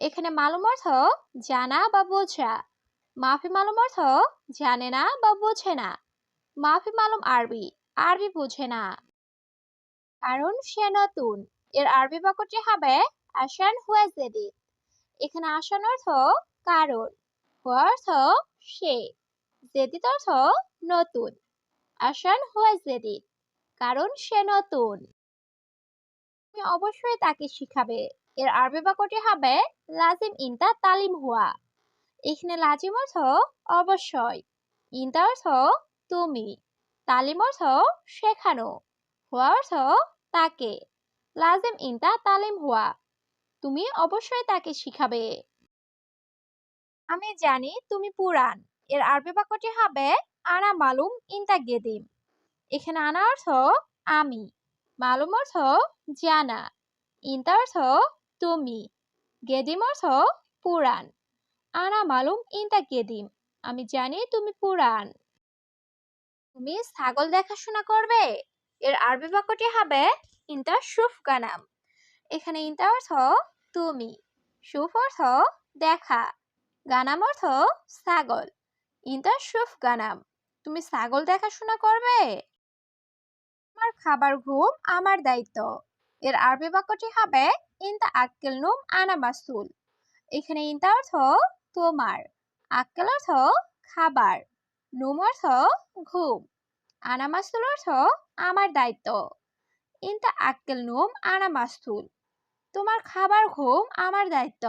এখানে মালুম অর্থ জানা বা বোঝা। মাফি মালুম অর্থ জানে না বা বোঝে না। মাফি মালুম আরবি আরবি বুঝে না। কারণ সে নতুন। এর আরবি বাক্যটি হবে আসান হুয়া জেদিদ এখানে আসান অর্থ কারণ, হুয়া অর্থ সে। জেদিদ অর্থ নতুন। আসান হুয়া জেদিদ কারণ সে নতুন। তুমি অবশ্যই তাকে শিখাবে। এর আরবি বাক্যটি হবে লাজিম ইনতা তালিম হুয়া এখানে লাজিম অর্থ অবশ্যই ইনতা অর্থ তুমি তালিম অর্থ শেখানো হুয়া অর্থ তাকে লাজিম ইনতা তালিম হুয়া তুমি অবশ্যই তাকে শিখাবে আমি জানি তুমি পুরান। এর আরবি বাক্যটি হবে আনা মালুম ইনতা গেদিম এখানে আনা অর্থ আমি মালুম অর্থ জানা ইনতা অর্থ তুমি গেদিম অর্থ পুরাণ। আনা মালুম ইনতা গেদিম। আমি জানি তুমি পুরাণ। তুমি ছাগল দেখাশোনা করবে? এর আরবি বাক্যটি হবে ইনতা সুফ গানাম এখানে ইনতা অর্থ তুমি, সুফ অর্থ দেখা গানাম অর্থ ছাগল, ইনতা সুফ গানাম তুমি ছাগল দেখাশোনা করবে? আমার খাবার ঘুম আমার দায়িত্ব। এর আরবি বাক্যটি হবে, ইনতা আক্কেল নুম আনা মাসুল। এখানে ইনতা অর্থ, তোমার। আক্কেল অর্থ, খাবার। নুম অর্থ, ঘুম। আনা মাসুল অর্থ, আমার দায়িত্ব। ইনতা আক্কেল নুম আনা মাসুল। তোমার খাবার, ঘুম আমার দায়িত্ব।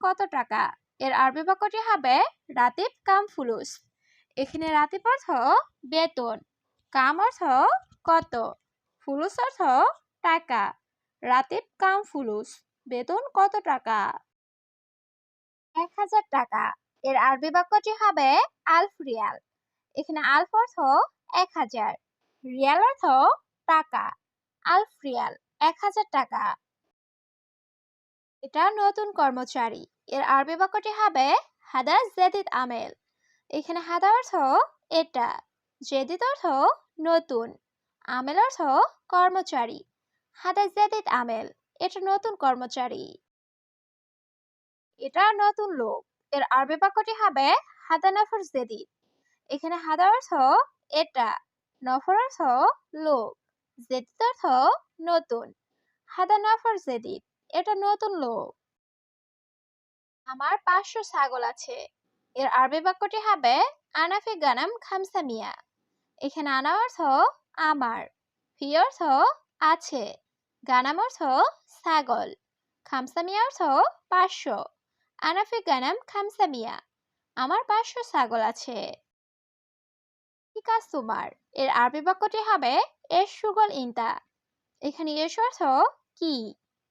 কত টাকা? এর আরবি বাক্যটি হবে, রাতিব কাম ফুলুস। এখানে রাতিব অর্থ, বেতন। কাম অর্থ, কত? ফুলুস অর্থ টাকা। রাতিব কাম ফুলুস, বেতন কত টাকা? এক হাজার টাকা। এর আরবি বাক্যটি হবে আলফ রিয়াল। এখানে আলফ অর্থ এক হাজার। রিয়াল অর্থ টাকা। আলফ রিয়াল, এক হাজার টাকা। এটা নতুন কর্মচারী। এর আরবি বাক্যটি হবে হাদা জেদিদ আমেল। এখানে হাদা অর্থ এটা। জেদিদ অর্থ নতুন। আমেল অর্থ কর্মচারী। হাদা জেদিদ আমেল, এটা নতুন কর্মচারী। এটা নতুন লোক। এর আরবি বাক্যটি হবে হাদা নফর জেদিদ এখানে হাদা অর্থ এটা, নফর অর্থ লোক। জেদিদ অর্থ নতুন। হাদা নফর জেদিদ এটা নতুন লোক। আমার পাঁচশো ছাগল আছে। এর আরবি বাক্যটি হবে আনাফি গানাম খামসা মিয়া। এখানে আনা অর্থ আমার। ফি অর্থ আছে। গানাম অর্থ ছাগল। খামসা মিয়া অর্থ পাঁচশো। আনাফি গানাম খামসা মিয়া আমার পাঁচশো ছাগল আছে। ঠিক তোমার। এর আরবি বাক্যটি হবে, এর সুগল ইনতা। এখানে এস অর্থ, কি?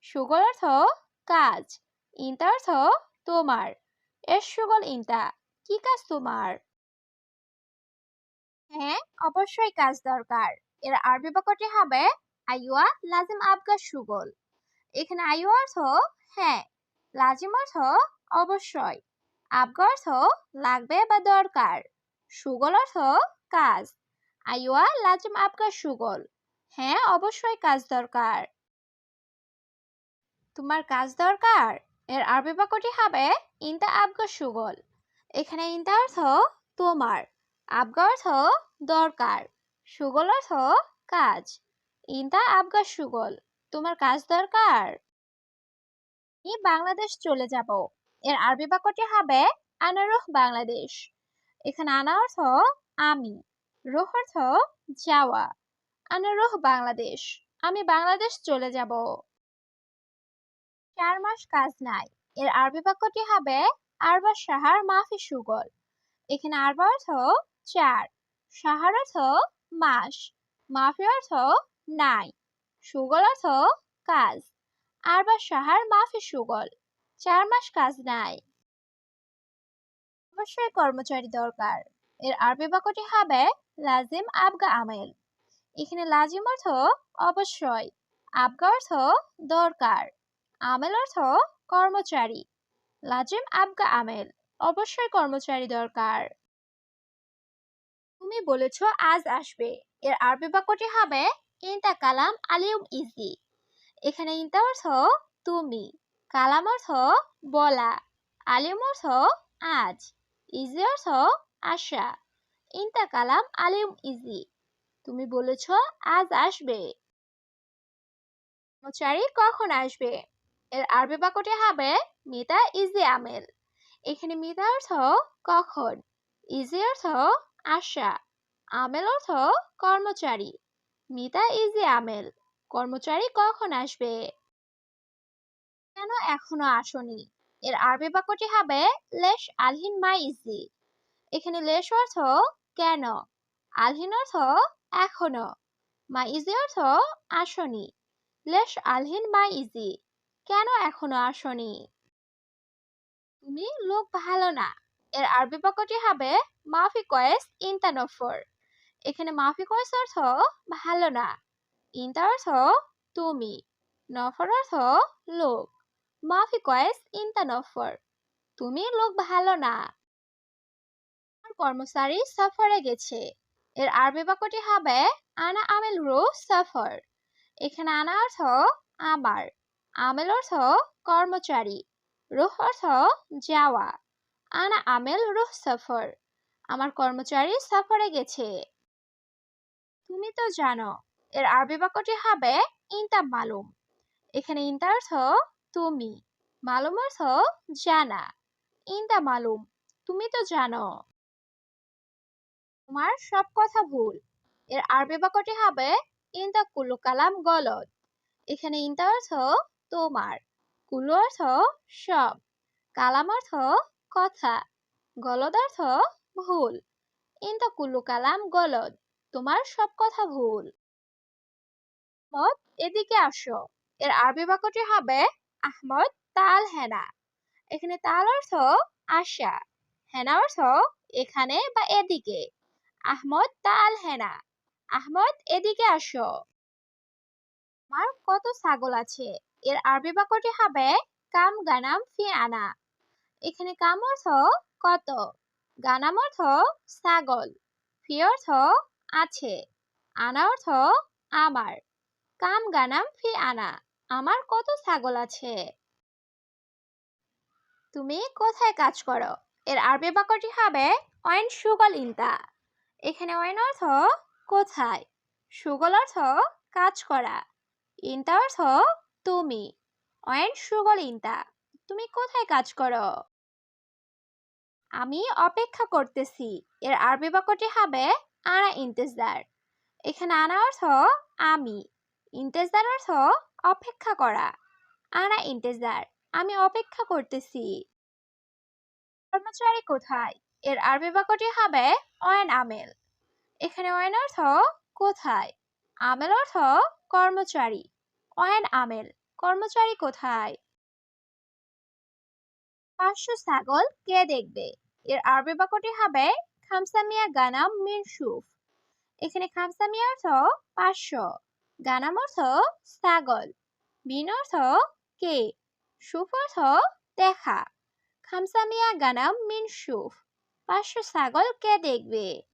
সুগল অর্থ, কাজ। ইনতা অর্থ, তোমার। এর সুগল ইনতা। কি কাজ তোমার? হ্যাঁ অবশ্যই কাজ দরকার। এর আরবি বাক্যটি হবে আইওয়া লাজিম আবগা সুগল। এখানে আইওয়া অর্থ হ্যাঁ লাজিম অর্থ, অবশ্যই। আবগা অর্থ, লাগবে বা দরকার। সুগল অর্থ, কাজ। আইওয়া লাজিম আবগা সুগল। হ্যাঁ অবশ্যই কাজ দরকার। তোমার কাজ দরকার? এর আরবি বাক্যটি হবে, ইনতা আবগা সুগল। এখানে ইনতা অর্থ, তোমার। আবগা অর্থ দরকার, সুগল অর্থ কাজ। ইনতা আবগা সুগল, তোমার কাজ দরকার। আমি বাংলাদেশ চলে যাব। এর আরবি বাক্যটি হবে আনারুহ বাংলাদেশ। এখানে আনা অর্থ আমি, রুহ অর্থ যাওয়া। আনারুহ বাংলাদেশ, আমি বাংলাদেশ চলে যাব। চার মাস কাজ নাই, এর আরবি বাক্যটি হবে আরবা সাহার মাফি সুগল। এখানে আরবা অর্থ চার। সাহার অর্থ মাস মাফি অর্থ নাই, সুগল অর্থ কাজ। আর বা সাহার, মাফি সুগল। চার মাস কাজ নাই। অবশ্যই কর্মচারী দরকার। এর আরবি বাক্যটি হবে লাজিম আবগা আমেল। এখানে লাজিম অর্থ অবশ্যই, আবগা অর্থ দরকার, আমেল অর্থ কর্মচারী। লাজিম আবগা আমেল, অবশ্যই কর্মচারী দরকার। তুমি বলেছ আজ আসবে। এর আরবি বাক্যটি হবে, ইনতা কালাম আলিউম ইজি এখানে ইনতা অর্থ তুমি, কালাম অর্থ বলা আলিউম অর্থ আজ ইজি অর্থ আশা, ইনতা কালাম আলিউম ইজি তুমি বলেছ আজ আসবে। কর্মচারী কখন আসবে? এর আরবি বাক্যটি হবে, মিতা ইজি আমেল। এখানে মিতা অর্থ কখন ইজি অর্থ আশা, আমেল অর্থ কর্মচারী। মিতা ইজি আমেল, কর্মচারী কখন আসবে? কেন এখনও আসনি? এর আরবি বাক্যটি হবে লেশ আলহিন মাই ইজি। এখানে লেশ অর্থ কেন, আলহিন অর্থ এখনও, মা ইজি অর্থ আসনি। লেশ আলহিন মাই ইজি, কেন এখনও আসনি? তুমি লোক ভালো না। এর আরবি বাক্যটি হবে মাফি কয়েস ইনতানফর। এখানে মাফি কয়েস অর্থ ভালো না, ইনতা অর্থ তুমি, নফর অর্থ লোক মাফি কয়েস ইনতানফর, তুমি লোক ভালো না। কর্মচারী সফরে গেছে। এর আরবি বাক্যটি হবে আনা আমেল রু সফর। এখানে আনা অর্থ আমার, আমেল অর্থ কর্মচারী, রুহ অর্থ যাওয়া। আনা আমেল রুহ সফর। আমার কর্মচারী সফরে গেছে। তুমি তো জানো, এর আরবি বাক্যটি হবে ইনতা মালুম এখানে ইনতা অর্থ তুমি মালুম অর্থ জানা ইনতা মালুম তুমি তো জানো। তোমার সব কথা ভুল। এর আরবি বাক্যটি হবে ইনতা কুলু কালাম গলত এখানে ইনতা অর্থ তোমার কুলু অর্থ সব কালাম অর্থ কথা। গলদ অর্থ ভুল। ইনতা কুল্লু কালাম গলদ। তোমার সব কথা ভুল। আহমদ, এদিকে আসো। এর আরবি বাক্যটি হবে আহমদ তাল হেনা। এখানে তাল অর্থ আশা। হেনা অর্থ এখানে বা এদিকে। আহমদ তাল হেনা। আহমদ, এদিকে আসো। আমার কত ছাগল আছে? এর আরবি বাক্যটি হবে কাম গানাম ফি আনা। এখানে কাম অর্থ কত? গানাম অর্থ ছাগল, ফি অর্থ আছে, আনা অর্থ আমার, কাম গানাম ফি আনা, আমার কত ছাগল আছে? তুমি কোথায় কাজ করো? এর আরবি বাক্যটি হবে অয়েন সুগল ইন্তা এখানে অয়েন অর্থ কোথায়? সুগল অর্থ কাজ করা ইন্তা অর্থ তুমি, অয়েন সুগল ইন্তা তুমি কোথায় কাজ করো? আমি অপেক্ষা করতেছি। এর আরবি বাক্যটি হবে আনা ইন্তেজদার। এখানে আনা অর্থ আমি। ইন্তেজদার অর্থ অপেক্ষা করা। আনা ইন্তেজদার, আমি অপেক্ষা করতেছি। কর্মচারী কোথায়? এর আরবি বাক্যটি হবে অয়েন আমেল। এখানে অয়েন অর্থ কোথায়? আমেল অর্থ কর্মচারী। অয়েন আমেল, কর্মচারী কোথায়? পাঁচশো ছাগল কে দেখবে? এর আরবি বাক্যটি হবে খামসামিয়া গানাম মিন সুফ। এখানে খামসামিয়া অর্থ পাঁচশো, গানাম অর্থ ছাগল মিন অর্থ কে সুফ অর্থ দেখা। খামসামিয়া গানাম মিন সুফ। পাঁচশো ছাগল কে দেখবে?